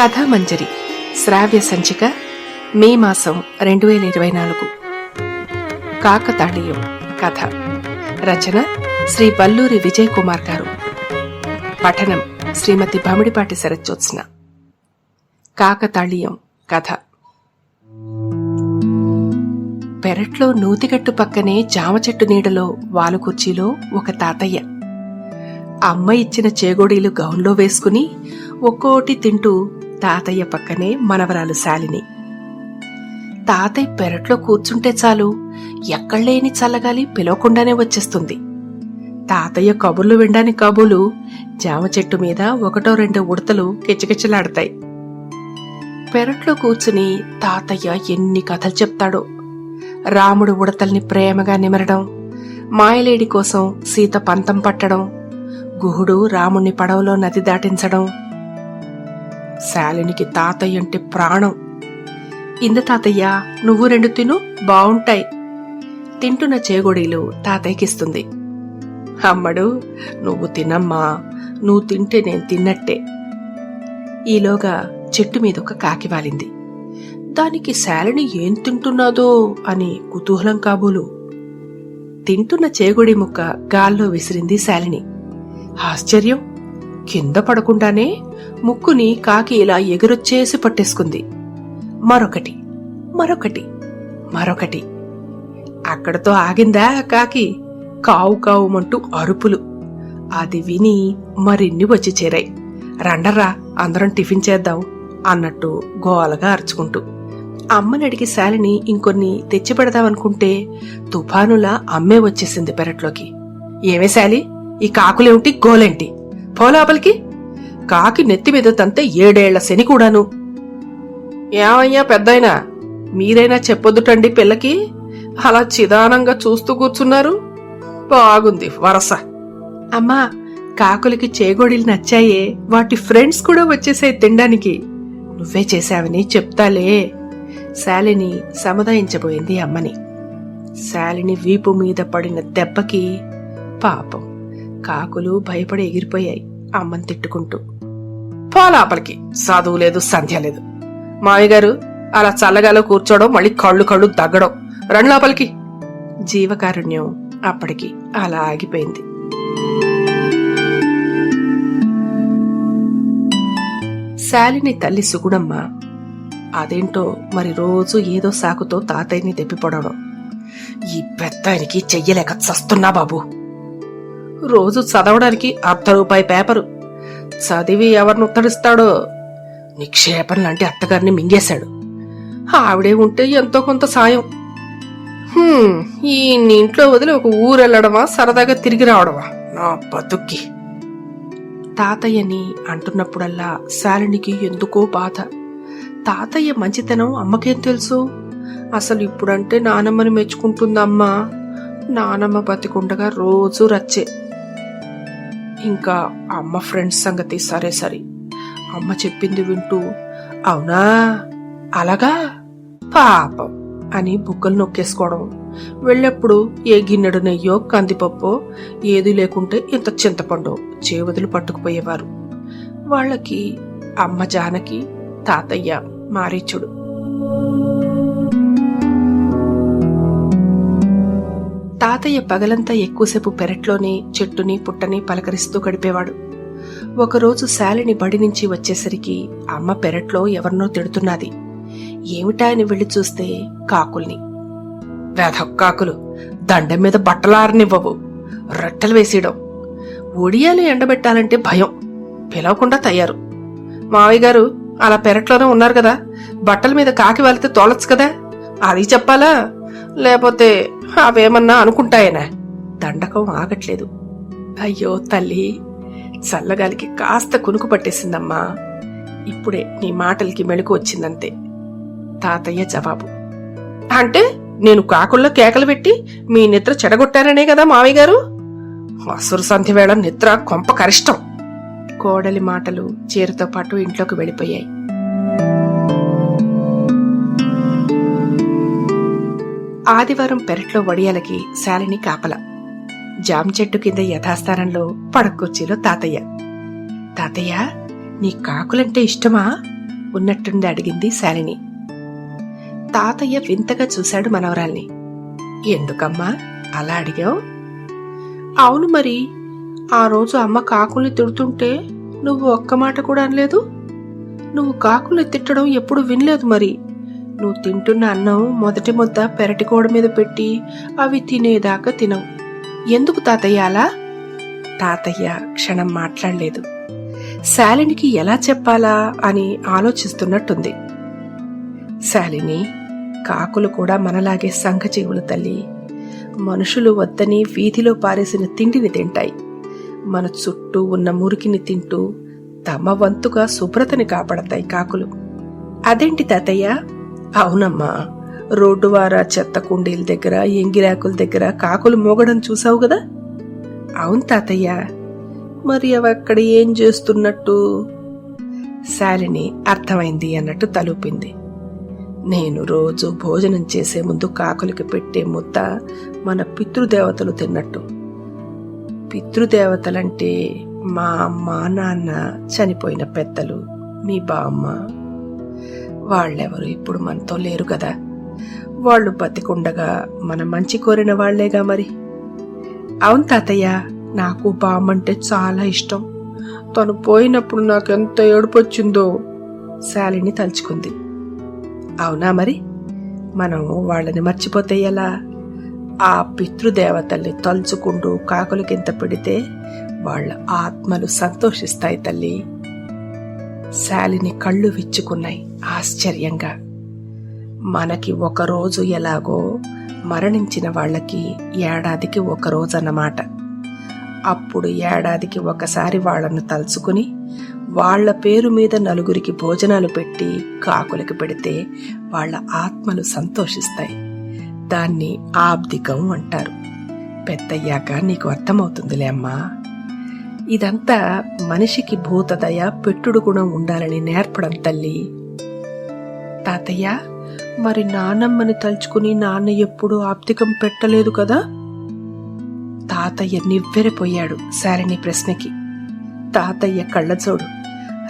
కథామంజరి శ్రావ్య సంచిక మే మాసం రెండు వేల ఇరవై నాలుగు. కాకతాళీయం కథ. రచన శ్రీ బల్లూరి విజయ్ కుమార్ గారు. పఠనం శ్రీమతి భమిడిపాటి శరజ్జోత్స్న కాకతాళీయం కథ. పెరట్లో నూతిగట్టు పక్కనే జామ చెట్టు నీడలో వాలుకుర్చీలో ఒక తాతయ్య. అమ్మ ఇచ్చిన చేగోడీలు గౌన్లో వేసుకుని ఒక్కోటి తింటూ తాతయ్య పక్కనే మనవరాలు శాలిని. తాతయ్య పెరట్లో కూర్చుంటే చాలు ఎక్కడలేని చల్లగాలి పిలవకుండానే వచ్చేస్తుంది. తాతయ్య కబుర్లు వినడానికి కబులు జామ చెట్టు మీద ఒకటో రెండు ఉడతలు కిచకిచలాడతాయి. పెరట్లో కూర్చుని తాతయ్య ఎన్ని కథలు చెప్తాడో. రాముడు ఉడతల్ని ప్రేమగా నిమరడం మాయలేడి కోసం సీత పంతం పట్టడం గుహుడు రాముణ్ణి పడవలో నది దాటించడం శాలినికి తాతయ్య అంటే ప్రాణం. ఇంద తాతయ్య నువ్వు రెండు తిను బావుంటాయి. తింటున్న చేగొడీలు తాతయ్యకిస్తుంది. అమ్మడు నువ్వు తినమ్మా నువ్వు తింటే నేను తిన్నట్టే. ఈలోగా చెట్టు మీద ఒక కాకి వాలింది. దానికి శాలిని ఏం తింటున్నాదో అని కుతూహలం కాబోలు. తింటున్న చేగుడి ముక్క గాల్లో విసిరింది శాలిని. ఆశ్చర్యం కింద పడకుండానే ముక్కుని కాకి ఇలా ఎగురొచ్చేసి పట్టేసుకుంది. మరొకటి మరొకటి మరొకటి. అక్కడతో ఆగిందా కాకి? కావు కావుమంటూ అరుపులు. అది విని మరిన్ని వచ్చి చేరాయి. రండర్రా అందరం టిఫిన్ చేద్దాం అన్నట్టు గోలగా అరుచుకుంటూ. అమ్మని అడిగి శాలిని ఇంకొన్ని తెచ్చిపెడదామనుకుంటే తుఫానులా అమ్మే వచ్చేసింది పెరట్లోకి. ఏమే శాలి? ఈ కాకులేమిటి? గోలేంటి? పోలోపలికి కాకి నెత్తిమీద తంతే ఏడేళ్ళ శని కూడాను. ఏమయ్యా పెద్దయినా? మీరైనా చెప్పొద్దుటండి పిల్లకి? అలా చిదానంగా చూస్తూ కూర్చున్నారు. బాగుంది వరస. అమ్మా కాకులకి చేగోడీలు నచ్చాయే. వాటి ఫ్రెండ్స్ కూడా వచ్చేసాయి తినడానికి. నువ్వే చేశావని చెప్తాలే. శాలిని సముదాయించబోయింది అమ్మని. శాలిని వీపు మీద పడిన దెబ్బకి పాపం. కాకులు భయపడి ఎగిరిపోయాయి అమ్మని తిట్టుకుంటూ. పోలాపలికి. చదువు లేదు సంధ్య లేదు. మావి గారు అలా చల్లగాలో కూర్చోవడం మళ్ళీ కళ్ళు కళ్ళు తగ్గడం. రండి లోపలికి. జీవకారుణ్యం అప్పటికి అలా ఆగిపోయింది. శాలిని తల్లి సుగుణమ్మ అదేంటో మరి రోజు ఏదో సాకుతో తాతయ్యని తెప్పిపడడం ఈ పెద్దాయనికి చెయ్యలేక చస్తున్నా బాబు. రోజు చదవడానికి అర్ధ రూపాయి పేపరు. చదివి ఎవరిని ఉత్తరిస్తాడో? నిక్షేపం లాంటి అత్తగారిని మింగేశాడు. ఆవిడే ఉంటే ఎంతో కొంత సాయం. ఈ ఇంట్లో వదిలి ఒక ఊరెళ్ళడమా సరదాగా తిరిగి రావడమా? నా బతుక్కి. తాతయ్యని అంటున్నప్పుడల్లా శాలినికి ఎందుకో బాధ. తాతయ్య మంచితనం అమ్మకేం తెలుసు? అసలు ఇప్పుడంటే నానమ్మని మెచ్చుకుంటుందమ్మా. నానమ్మ బతికుండగా రోజు రచ్చే. ఇంకా అమ్మ ఫ్రెండ్స్ సంగతి సరే సరే. అమ్మ చెప్పింది వింటూ అవునా? అలాగా? పాపం! అని బుగ్గలు నొక్కేసుకోవడం. వెళ్ళప్పుడు ఏ గిన్నెడు నెయ్యో కందిపప్పో ఏది లేకుంటే ఇంత చింతపండు చేవదులు పట్టుకుపోయేవారు. వాళ్ళకి అమ్మ జానకి తాతయ్య మారీచుడు. తాతయ్య పగలంతా ఎక్కువసేపు పెరట్లోనే చెట్టుని పుట్టని పలకరిస్తూ గడిపేవాడు. ఒకరోజు శాలిని బడి నుంచి వచ్చేసరికి అమ్మ పెరట్లో ఎవరినో తిడుతున్నది. ఏమిటా అని వెళ్ళి చూస్తే కాకుల్ని. కాకులు దండం మీద బట్టలారనివ్వవు. రొట్టెలు వేసేయడం. ఒడియాలు ఎండబెట్టాలంటే భయం. పిలవకుండా తయారు. మావయ్య గారు అలా పెరట్లోనే ఉన్నారు కదా. బట్టల మీద కాకి వెళితే తోలచ్చు కదా. అది చెప్పాలా? లేకపోతే అవేమన్నా అనుకుంటాయనా? దండకం ఆగట్లేదు. అయ్యో తల్లి చల్లగాలికి కాస్త కునుకు పట్టేసిందమ్మా. ఇప్పుడే నీ మాటలకి మెళుకు వచ్చిందంతే. తాతయ్య జవాబు. అంటే నేను కాకుల్లో కేకలు పెట్టి మీ నిద్ర చెడగొట్టారనే కదా మావయ్య గారు? అసురు సంధ్య వేళ నిద్ర కొంప కరిష్టం. కోడలి మాటలు చీరతో పాటు ఇంట్లోకి వెళ్ళిపోయాయి. ఆదివారం పెరట్లో వడియాలకి శాలిని కాపల. జామ చెట్టు కింద యథాస్థానంలో పడకొచ్చిలో తాతయ్య. తాతయ్య నీ కాకులంటే ఇష్టమా? ఉన్నట్టుండి అడిగింది శాలిని. తాతయ్య వింతగా చూశాడు మనవరాల్ని. ఎందుకమ్మా అలా అడిగావు? అవును మరి ఆ రోజు అమ్మ కాకుల్ని తిడుతుంటే నువ్వు ఒక్క మాట కూడా అనలేదు? నువ్వు కాకుల్ని తిట్టడం ఎప్పుడు వినలేదు మరి? నువ్వు తింటున్న అన్నం మొదటి ముద్ద పెరటికోడ మీద పెట్టి అవి తినేదాకా తినవు. ఎందుకు తాతయ్య అలా? తాతయ్య క్షణం మాట్లాడలేదు. శాలినికి ఎలా చెప్పాలా అని ఆలోచిస్తున్నట్టుంది. శాలిని కాకులు కూడా మనలాగే సంఘజీవులు తల్లి. మనుషులు వద్దని వీధిలో పారేసిన తిండిని తింటాయి. మన చుట్టూ ఉన్న మురికిని తింటూ తమ వంతుగా శుభ్రతని కాపాడతాయి కాకులు. అదేంటి తాతయ్య? అవునమ్మా. రోడ్డు వార చెత్త కుండీల దగ్గర ఎంగిరాకుల దగ్గర కాకులు మోగడం చూసావు కదా? అవును తాతయ్య. మరి అవి అక్కడ ఏం చేస్తున్నట్టు? శాలిని అర్థమైంది అన్నట్టు తలుపింది. నేను రోజు భోజనం చేసే ముందు కాకులకి పెట్టే ముద్ద మన పితృదేవతలు తిన్నట్టు. పితృదేవతలంటే మా అమ్మ నాన్న చనిపోయిన పెద్దలు మీ బామ్మ. వాళ్ళెవరు ఇప్పుడు మనతో లేరు కదా? వాళ్ళు బతికుండగా మన మంచి కోరిన వాళ్ళేగా మరి? అవును తాతయ్య నాకు బామ్మంటే చాలా ఇష్టం. తను పోయినప్పుడు నాకెంత ఏడుపొచ్చిందో శాలిని తలుచుకుంది. అవునా మరి? మనం వాళ్ళని మర్చిపోతే ఎలా? ఆ పితృదేవతల్ని తలుచుకుంటూ కాకులకింత పెడితే వాళ్ళ ఆత్మలు సంతోషిస్తాయి తల్లి. శాలిని కళ్ళు విచ్చుకున్నాయి ఆశ్చర్యంగా. మనకి ఒక రోజు ఎలాగో మరణించిన వాళ్ళకి ఏడాదికి ఒక రోజు అన్నమాట అప్పుడు ఏడాదికి ఒకసారి వాళ్ళను తలుచుకుని వాళ్ళ పేరు మీద నలుగురికి భోజనాలు పెట్టి కాకులకి పెడితే వాళ్ళ ఆత్మలు సంతోషిస్తాయి. దాన్ని ఆబ్దికం అంటారు. పెద్దయ్యాక నీకు అర్థమవుతుందిలే అమ్మా. ఇదంతా మనిషికి భూతదయ పెట్టుడు గుణం ఉండాలని నేర్పడం తల్లి. తాతయ్య మరి నానమ్మని తలుచుకుని నాన్న ఎప్పుడూ ఆప్తికం పెట్టలేదు కదా? తాతయ్య నివ్వెరపోయాడు శాలిని ప్రశ్నకి. తాతయ్య కళ్ళజోడు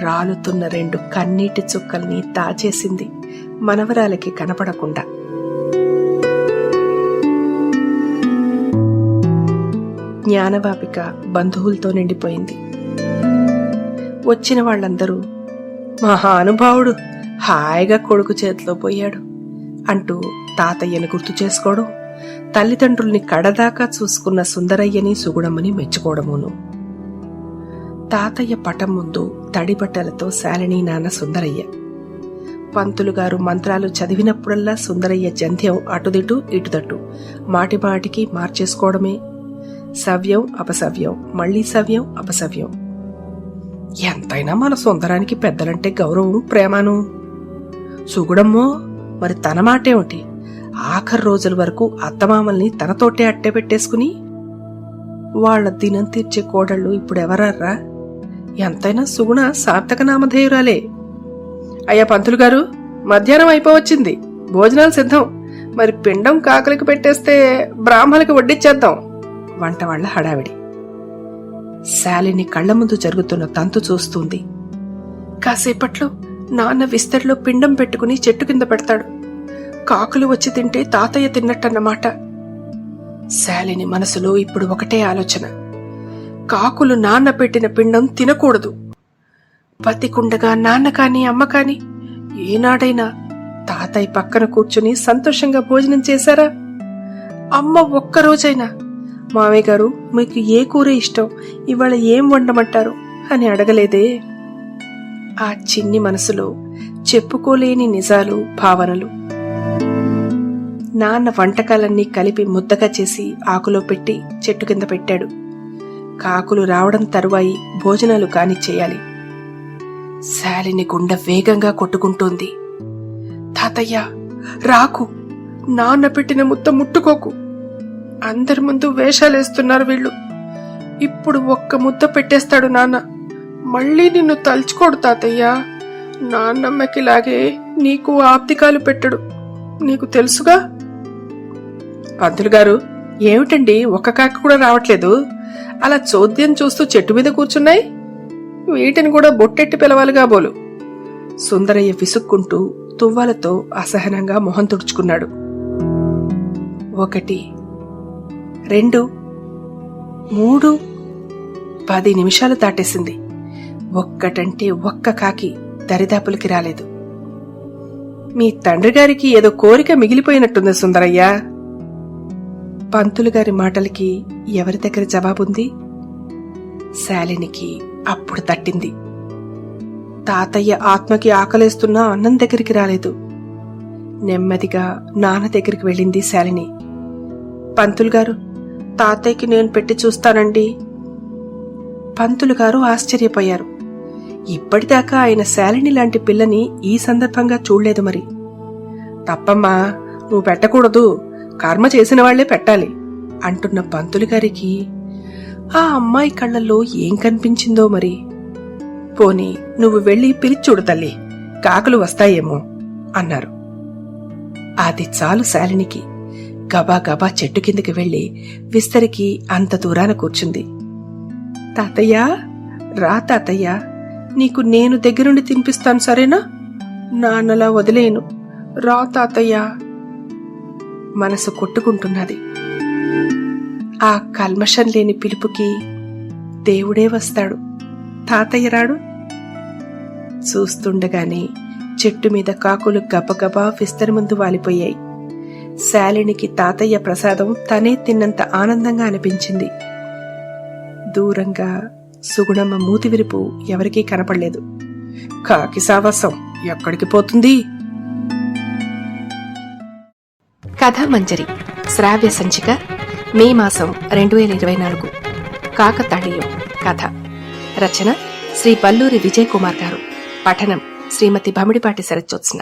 రాలుతున్న రెండు కన్నీటి చుక్కల్ని దాచేసింది మనవరాలకి కనపడకుండా. జ్ఞానవాపిక బంధువులతో నిండిపోయింది. వచ్చిన వాళ్ళందరూ మహానుభావుడు హాయిగా కొడుకు చేతిలో పోయాడు అంటూ తాతయ్యని గుర్తు చేసుకోవడం తల్లిదండ్రుల్ని కడదాకా చూసుకున్న సుందరయ్యని సుగుణమ్మని మెచ్చుకోవడమును. తాతయ్య పటం ముందు తడిబట్టలతో శాలిని నాన్న సుందరయ్య. పంతులు గారు మంత్రాలు చదివినప్పుడల్లా సుందరయ్య జంధ్యం అటుదిటు ఇటుదట్టు మాటిమాటికి మార్చేసుకోవడమే సవ్యం అపసవ్యం. మళ్ళీ సవ్యం అపసవ్యం. ఎంతైనా మన సుందరానికి పెద్దలంటే గౌరవం ప్రేమను? సుగుడమ్మో మరి తన మాటేమిటి? ఆఖరి రోజుల వరకు అత్తమామల్ని తనతోటే అట్టే పెట్టేసుకుని? వాళ్ళ దినం తీర్చే కోడళ్ళు ఇప్పుడెవరర్రా? ఎంతైనా సుగుణ సార్థక నామధేయురాలే. అయ్యా పంతులు గారు మధ్యాహ్నం అయిపోవచ్చింది. భోజనాలు సిద్ధం. మరి పిండం కాకలికి పెట్టేస్తే బ్రాహ్మణులకి వడ్డిచ్చేద్దాం. వంటవాళ్ళ హడావిడి. శాలిని కళ్ళ ముందు జరుగుతున్న తంతు చూస్తుంది. కాసేపట్లో నాన్న విస్తరిలో పిండం పెట్టుకుని చెట్టు కింద పెడతాడు. కాకులు వచ్చి తింటే తాతయ్య తిన్నట్టన్నమాట. శాలిని మనసులో ఇప్పుడు ఒకటే ఆలోచన. కాకులు నాన్న పెట్టిన పిండం తినకూడదు. బతికుండగా నాన్న కాని అమ్మ కాని ఏనాడైనా తాతయ్య పక్కన కూర్చుని సంతోషంగా భోజనం చేశారా? అమ్మ ఒక్కరోజైనా మామయ్య గారు మీకు ఏ కూర ఇష్టం? ఇవాళ ఏం వండమంటారు? అని అడగలేదే. ఆ చిన్ని మనసులో చెప్పుకోలేని నిజాలు భావనలు. నాన్న వంటకాలన్నీ కలిపి ముద్దగా చేసి ఆకులో పెట్టి చెట్టు కింద పెట్టాడు. కాకులు రావడం తరువాయి భోజనాలు కాని చేయాలి. శాలిని గుండె వేగంగా కొట్టుకుంటోంది. తాతయ్య రాకు. నాన్న పెట్టిన ముద్ద ముట్టుకోకు. అందరి ముందు వేషాలేస్తున్నారు వీళ్ళు. ఇప్పుడు ఒక్క ముద్ద పెట్టేస్తాడు నాన్న. మళ్ళీ నిన్ను తలుచుకోడు తాతయ్య. నాన్నమ్మకిలాగే నీకు ఆప్తికాలు పెట్టడు. నీకు తెలుసుగా? పంతులు గారు ఏమిటండి? ఒక్క కాకి కూడా రావట్లేదు. అలా చోద్యం చూస్తూ చెట్టు మీద కూర్చున్నాయి? వీటిని కూడా బొట్టెట్టి పిలవాలిగా బోలు. సుందరయ్య విసుక్కుంటూ తువ్వాలతో అసహనంగా మొహం తుడుచుకున్నాడు. ఒకటి రెండు మూడు పది నిమిషాలు దాటేసింది. ఒక్కటంటే ఒక్క కాకి దరిదాపులకి రాలేదు. మీ తండ్రి గారికి ఏదో కోరిక మిగిలిపోయినట్టుంది సుందరయ్య. పంతులు గారి మాటలకి ఎవరి దగ్గర జవాబుంది? శాలినికి అప్పుడు తట్టింది. తాతయ్య ఆత్మకి ఆకలేస్తున్నా అన్నం దగ్గరికి రాలేదు. నెమ్మదిగా నాన్న దగ్గరికి వెళ్ళింది శాలిని. పంతులు గారు తాతయ్యకి నేను పెట్టి చూస్తానండి. పంతులు గారు ఆశ్చర్యపోయారు. ఇప్పటిదాకా ఆయన శాలిని లాంటి పిల్లని ఈ సందర్భంగా చూడలేదు మరి. తప్పమ్మా నువ్వు పెట్టకూడదు. కర్మ చేసిన వాళ్ళే పెట్టాలి అంటున్న పంతులు గారికి ఆ అమ్మాయి కళ్ళల్లో ఏం కనిపించిందో మరి. పోనీ నువ్వు వెళ్ళి పిలిచూడు తల్లి కాకులు వస్తాయేమో అన్నారు. అది చాలు శాలినికి. గబా గబా చెట్టు కిందకి వెళ్ళి విస్తరికి అంత దూరాన కూర్చుంది. తాతయ్య రా తాతయ్య నీకు నేను దగ్గరుండి తినిపిస్తాను సరేనా? నాన్నలా వదిలేను. రా తాతయ్య. మనసు కొట్టుకుంటున్నది. ఆ కల్మషం లేని పిలుపుకి దేవుడే వస్తాడు. తాతయ్య రాడు? చూస్తుండగానే చెట్టు మీద కాకులు గబగబా విస్తరి ముందు వాలిపోయాయి. శాలినికి తాతయ్య ప్రసాదం తనే తిన్నంత ఆనందంగా అనిపించింది. దూరంగా సుగుణమ్మ మూతి విరుపు ఎవరికీ కనపడలేదు. కాకి సావాసం ఎక్కడికి పోతుంది? కథ మంజరి శ్రావ్య సంచిక మే మాసం రెండు వేల ఇరవై నాలుగు. కాకతాళీయం కథ. రచన శ్రీ పల్లూరి విజయ్ కుమార్ గారు. పఠనం శ్రీమతి భమిడిపాటి శరత్జోత్స్న